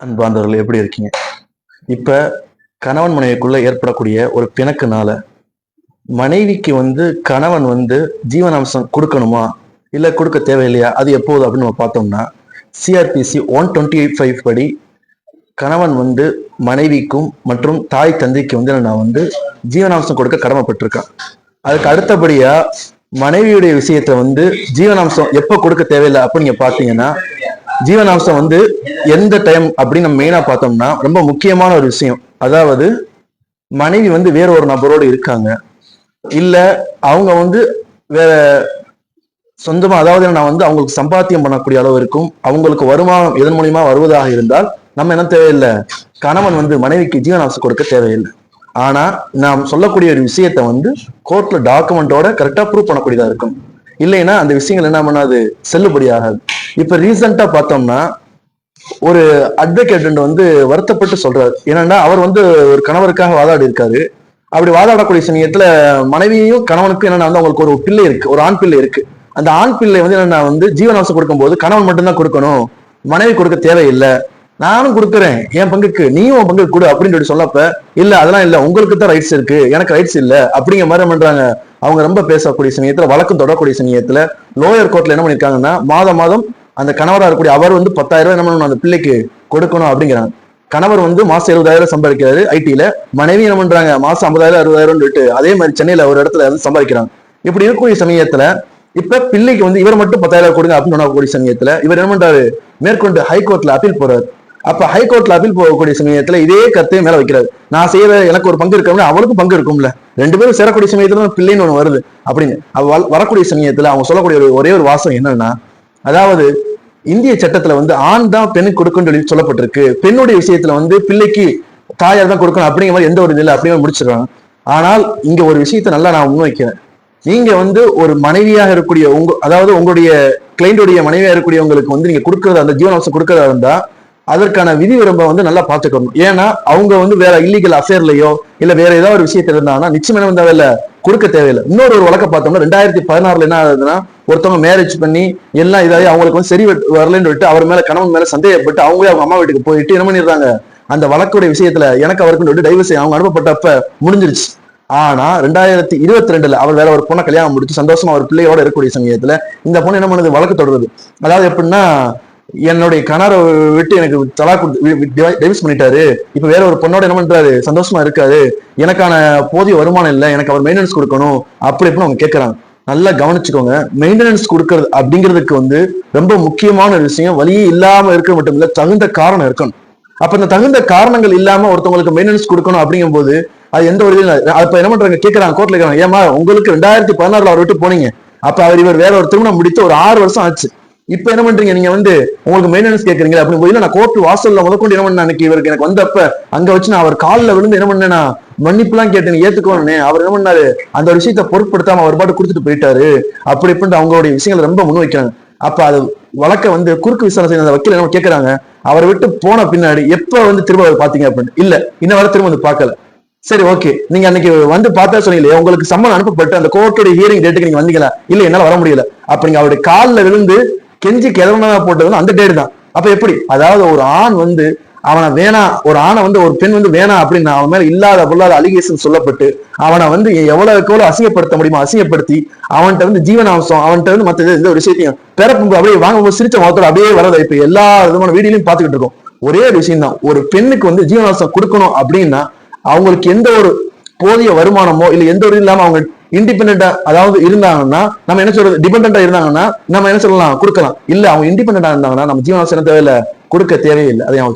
அன்பாந்தவர்கள் எப்படி இருக்கீங்க? இப்ப கணவன் மனைவிக்குள்ள ஏற்படக்கூடிய ஒரு பிணக்குனால மனைவிக்கு வந்து கணவன் வந்து ஜீவனாம்சம் கொடுக்கணுமா? இல்ல கொடுக்க தேவையில்லையா? அது எப்போது அப்படின்னு நம்ம பார்த்தோம்னா CrPC one twenty eight five படி கணவன் வந்து மனைவிக்கும் மற்றும் தாய் தந்தைக்கு வந்து நான் வந்து ஜீவனாம்சம் கொடுக்க கடமைப்பட்டிருக்கேன். அதுக்கு அடுத்தபடியா மனைவியுடைய விஷயத்த வந்து ஜீவனாம்சம் எப்ப கொடுக்க தேவையில்லை அப்படின்னு நீங்க பாத்தீங்கன்னா ஜீவனாம்சம் வந்து எந்த டைம் அப்படின்னு நம்ம மெயினா பார்த்தோம்னா ரொம்ப முக்கியமான ஒரு விஷயம். அதாவது மனைவி வந்து வேற ஒரு நபரோடு இருக்காங்க. இல்ல அவங்க வந்து வேற சொந்தமா அதாவது நான் வந்து அவங்களுக்கு சம்பாத்தியம் பண்ணக்கூடிய அளவு இருக்கும். அவங்களுக்கு வருமானம் எதன் மூலியமா வருவதாக இருந்தால் நம்ம என்ன தேவையில்லை? கணவன் வந்து மனைவிக்கு ஜீவனாம்சம் கொடுக்க தேவையில்லை. ஆனா நாம் சொல்லக்கூடிய ஒரு விஷயத்த வந்து கோர்ட்ல டாக்குமெண்டோட கரெக்டா ப்ரூவ் பண்ணக்கூடியதா இருக்கும். இல்லைன்னா அந்த விஷயங்கள் என்ன பண்ணாது? செல்லுபடியாகாது. இப்ப ரீசெண்டா பார்த்தோம்னா ஒரு அட்வொகேட் வந்து வருத்தப்பட்டு சொல்றாரு. என்னன்னா அவர் வந்து ஒரு கணவருக்காக வாதாடி இருக்காரு. அப்படி வாதாடக்கூடிய சமயத்துல மனைவியும் கணவனுக்கும் என்னன்னா வந்து அவங்களுக்கு ஒரு பிள்ளை இருக்கு ஒரு ஆண் பிள்ளை இருக்கு. அந்த ஆண் பிள்ளை வந்து என்னன்னா வந்து ஜீவனாம்சம் கொடுக்கும்போது கணவன் மட்டும்தான் கொடுக்கணும் மனைவி கொடுக்க தேவையில்லை. நானும் கொடுக்குறேன் என் பங்குக்கு நீயும் உன் பங்குக்கு கொடு அப்படின்னு சொல்லி சொல்லப்ப இல்ல அதெல்லாம் இல்ல உங்களுக்கு தான் ரைட்ஸ் இருக்கு எனக்கு ரைட்ஸ் இல்ல அப்படிங்கிற மாதிரி என்ன பண்றாங்க? அவங்க ரொம்ப பேசக்கூடிய சமயத்துல வழக்கம் தொடரக்கூடிய சமயத்துல லோயர் கோர்ட்ல என்ன பண்ணிருக்காங்கன்னா மாதம் மாதம் அந்த கணவராக இருக்கக்கூடிய அவர் வந்து பத்தாயிரம் ரூபாய் என்ன பண்ணணும்? அந்த பிள்ளைக்கு கொடுக்கணும் அப்படிங்கிறாங்க. கணவர் வந்து மாசம் எழுபதாயிரம் சம்பாதிக்கிறாரு ஐடியில மனைவி என்ன பண்றாங்க? மாசம் ஐம்பதாயிரம் அறுபதாயிரம் சொல்லிட்டு அதே மாதிரி சென்னையில ஒரு இடத்துல வந்து சம்பாதிக்கிறாங்க. இப்படி இருக்கக்கூடிய சமயத்துல இப்ப பிள்ளைக்கு வந்து இவர் மட்டும் பத்தாயிரம் கொடுங்க அப்படின்னு சொல்லக்கூடிய சமயத்துல இவர் என்ன பண்றாரு? மேற்கொண்டு ஹைகோர்ட்ல அப்பீல் போறாரு அப்ப ஹைகோர்ட்ல அப்பீல் போகக்கூடிய சமயத்துல இதே கருத்தையே மேல வைக்கிறாரு. நான் செய்யற எனக்கு ஒரு பங்கு இருக்கணும்னா அவளுக்கும் பங்கு இருக்கும்ல. ரெண்டு பேரும் சேரக்கூடிய சமயத்துல பிள்ளைன்னு ஒண்ணு வருது அப்படின்னு. வரக்கூடிய சமயத்துல அவங்க சொல்லக்கூடிய ஒரே ஒரு வாசம் என்னன்னா அதாவது இந்திய சட்டத்துல வந்து ஆண் தான் பெண்ணுக்கு கொடுக்கணும்னு சொல்லி சொல்லப்பட்டிருக்கு. பெண்ணுடைய விஷயத்துல வந்து பிள்ளைக்கு தாயார் தான் கொடுக்கணும் அப்படிங்கிற மாதிரி எந்த ஒரு இது இல்லை அப்படியே முடிச்சிடுறாங்க ஆனால் இங்க ஒரு விஷயத்த நல்லா நான் முன்வைக்கிறேன். நீங்க வந்து ஒரு மனைவியாக இருக்கக்கூடிய உங்க அதாவது உங்களுடைய கிளைண்டுடைய மனைவியா இருக்கக்கூடியவங்களுக்கு வந்து நீங்க கொடுக்கறதா அந்த ஜீவனாம்சம் கொடுக்கறதா இருந்தா அதற்கான விதி விரும்ப வந்து நல்லா பார்த்துக்கணும். ஏன்னா அவங்க வந்து வேற இல்லீகல் அஃபேர்லயோ இல்ல வேற ஏதாவது ஒரு விஷயத்துல இருந்தாங்கன்னா நிச்சயம் என்ன தேவையில்ல? கொடுக்க தேவையில்லை. இன்னொரு ஒரு வழக்க பார்த்தோம்னா ரெண்டாயிரத்தி பதினாறுல என்ன ஆகுதுன்னா ஒருத்தவங்க மேரேஜ் பண்ணி எல்லாம் இதாகி அவங்களுக்கு வந்து சரி வரலன்னு வரலைன்னு சொல்லிட்டு அவர் மேல கணவன் மேல சந்தேகப்பட்டு அவங்களே அவங்க அம்மா வீட்டுக்கு போயிட்டு என்ன பண்ணிடுறாங்க? அந்த வழக்குடைய விஷயத்துல எனக்கு அவருக்கு சொல்லிட்டு டைவர்ஸ் அவங்க அனுப்பப்பட்டப்ப முடிஞ்சிருச்சு. ஆனா ரெண்டாயிரத்தி இருபத்தி ரெண்டுல அவர் வேற ஒரு பொண்ணை கல்யாணம் முடிச்சு சந்தோஷமா ஒரு பிள்ளையோட இருக்கக்கூடிய சமயத்துல இந்த பொண்ணு என்ன பண்ணுது? வழக்கு தொடருது. அதாவது எப்படின்னா என்னுடைய கணவரை விட்டு எனக்கு தலா டைவர்ஸ் பண்ணிட்டாரு. இப்ப வேற ஒரு பொண்ணோட என்ன பண்றாரு? சந்தோஷமா இருக்காரு. எனக்கான போதிய வருமானம் இல்லை. எனக்கு அவர் மெயின்டெனன்ஸ் கொடுக்கணும். அப்படி இப்படின்னு அவங்க கேட்கறாங்க நல்லா கவனிச்சுக்கோங்க. மெயின்டெனன்ஸ் கொடுக்கறது அப்படிங்கிறதுக்கு வந்து ரொம்ப முக்கியமான விஷயம். வழியே இல்லாம இருக்க மட்டும் இல்ல தகுந்த காரணம் இருக்கணும். அப்ப இந்த தகுந்த காரணங்கள் இல்லாம ஒருத்தவங்களுக்கு மெயின்டெனன்ஸ் கொடுக்கணும் அப்படிங்கும்போது அது எந்த ஒரு இதுவும் அப்ப என்ன பண்றாங்க? கேட்கறாங்க கோர்ட்ல கேட்கறாங்க ஏமா உங்களுக்கு ரெண்டாயிரத்தி பதினாறுல அவர் விட்டு போனீங்க. அப்ப அவர் இவர் வேற ஒரு திருமணம் முடித்து ஒரு ஆறு வருஷம் ஆச்சு. இப்ப என்ன பண்றீங்க? நீங்க வந்து உங்களுக்கு மெயின்டெனன்ஸ் கேக்குறீங்க அப்படின்னு போய் நான் கோர்ட் வாசல்ல முதற்கொண்டு என்ன பண்ண அன்னைக்கு? இவருக்கு எனக்கு வந்தப்ப அங்க வச்சு நான் அவர் காலில் விழுந்து என்ன பண்ணேன்னா மன்னிப்புலாம் கேட்டேன் ஏத்துக்கோனே அவர் என்ன பண்ணாரு? அந்த ஒரு விஷயத்தை பொருட்படுத்தாம அவர் பாட்டு கொடுத்துட்டு போயிட்டாரு. அப்படி இப்படின்ட்டு அவங்களுடைய விஷயங்களை ரொம்ப முன் வைக்கிறாங்க. அப்ப அது வழக்க வந்து குறுக்கு விசாரணை செய்ய அந்த வக்கீல் என்ன கேக்குறாங்க? அவரை விட்டு போன பின்னாடி எப்ப வந்து திரும்ப அவர் பாத்தீங்க அப்படின்னு இல்ல இன்ன வரை திரும்ப வந்து பார்க்கல சரி ஓகே. நீங்க அன்னைக்கு வந்து பார்த்தா சொன்னீங்களே உங்களுக்கு சம்மன் அனுப்பப்பட்டு அந்த கோர்ட்டோட ஹியரிங் டேட்டுக்கு நீங்க வந்தீங்களா? இல்ல என்னால வர முடியல. அப்ப நீங்க அவருடைய காலில் விழுந்து கெஞ்சி கிளம்புனா போட்டது வந்து அந்த டேட் தான். அப்ப எப்படி? அதாவது ஒரு ஆண் வந்து அவனை வேணாம் ஒரு ஆணை வந்து ஒரு பெண் வந்து வேணாம் அப்படின்னு அவன் மேல இல்லாத பொல்லாத அலிகேஷன் சொல்லப்பட்டு அவனை வந்து எவ்வளவுக்கு எவ்வளவு அசிங்கப்படுத்த முடியுமோ அசிங்கப்படுத்தி அவன்கிட்ட வந்து ஜீவனாம்சம் அவன்கிட்ட வந்து மற்ற எந்த ஒரு விஷயத்தையும் பிறப்பு அப்படியே வாங்கும்போது சிரிச்ச முகத்தோட அப்படியே வரதை இப்ப எல்லா விதமான வீடியோலையும் பாத்துக்கிட்டு இருக்கோம். ஒரே ஒரு விஷயம் தான். ஒரு பெண்ணுக்கு வந்து ஜீவனாம்சம் கொடுக்கணும் அப்படின்னா அவங்களுக்கு எந்த ஒரு போதிய வருமானமோ இல்ல எந்த ஒரு இல்லாம அவங்க இண்டிபெண்டா அதாவது இருந்தாங்கன்னா நம்ம என்ன சொல்றது டிபெண்டா இருந்தாங்கன்னா நம்ம என்ன சொல்லலாம் கொடுக்கலாம். இல்ல அவங்க இண்டிபெண்டா இருந்தாங்கன்னா நம்ம ஜீவனாம்சம் தேவையில்லை. கொடுக்க தேவையில்லை அதை அவங்க